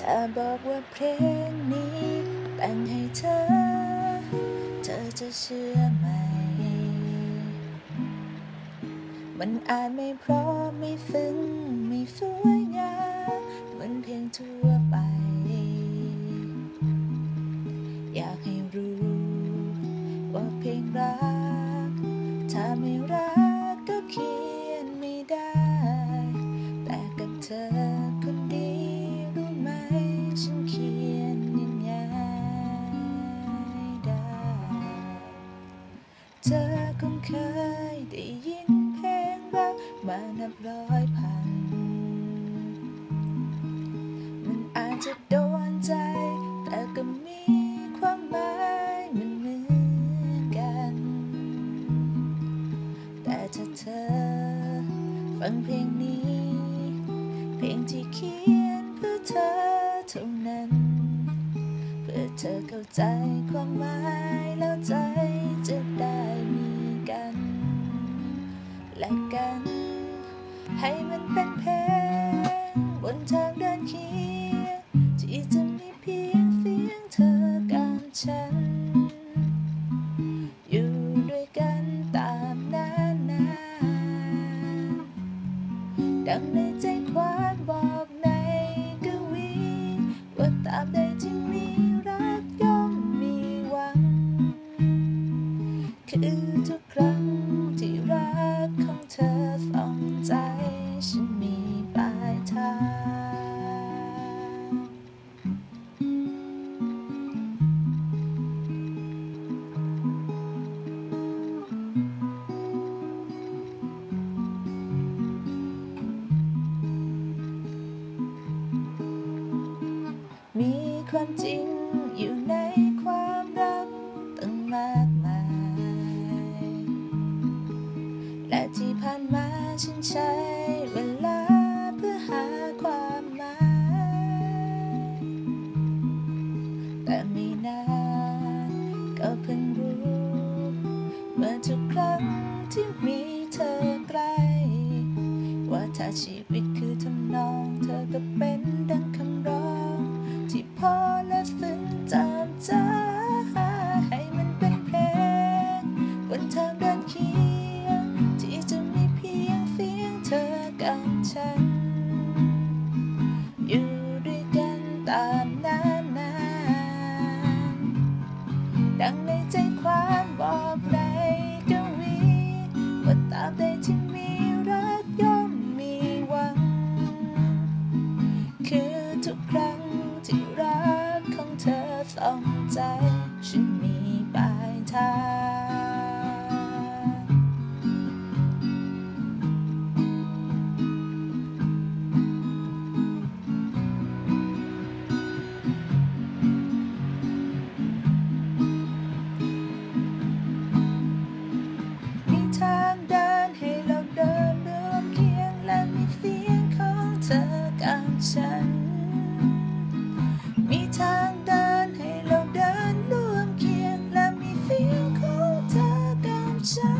จะบอกว่าเพลงนี้แต่งให้เธอ เธอจะเชื่อไหม มันอาจไม่เพราะไม่ซึ้งไม่สวยงามเหมือนเพลงทั่วไป อยากให้รู้ ว่าเพลงรัก ถ้าไม่รัก เธอคงเคยได้ยินเพลงรักมานับร้อยพัน มันอาจจะโดนใจ แต่ก็มีความหมายมันเหมือนกัน แต่ถ้าเธอฟังเพลงนี้ เพลงที่เขียนเพื่อเธอเท่านั้น เพื่อเธอเข้าใจความหมายางเดินเคียงที่จะมีเพียงเสียงเธอกับฉัน อยู่ด้วยกันตามนานนานๆดังในใจความบอกในกวีว่าตราบใดที่มีรักย่อมมีหวัง คือทุกครั้ง ความจริงอยู่ในความรักตั้งมากมาย และที่ผ่านมาฉันใช้เวลาเพื่อหาความหมาย แต่ไม่นานก็เพิ่งรู้ เมื่อทุกครั้งที่มีเธอใกล้ ว่าถ้าชีวิตคือทำนองเธอก็เป็นดังคำ บนทางเดินเคียงที่จะมีเพียงเสียงเธอกับฉัน อยู่ด้วยกันตามนานนานๆดังในใจความบอกในกวีว่าตราบใดที่มีรักย่อมมีหวัง คือทุกครั้งที่รักของเธอสองใจ time.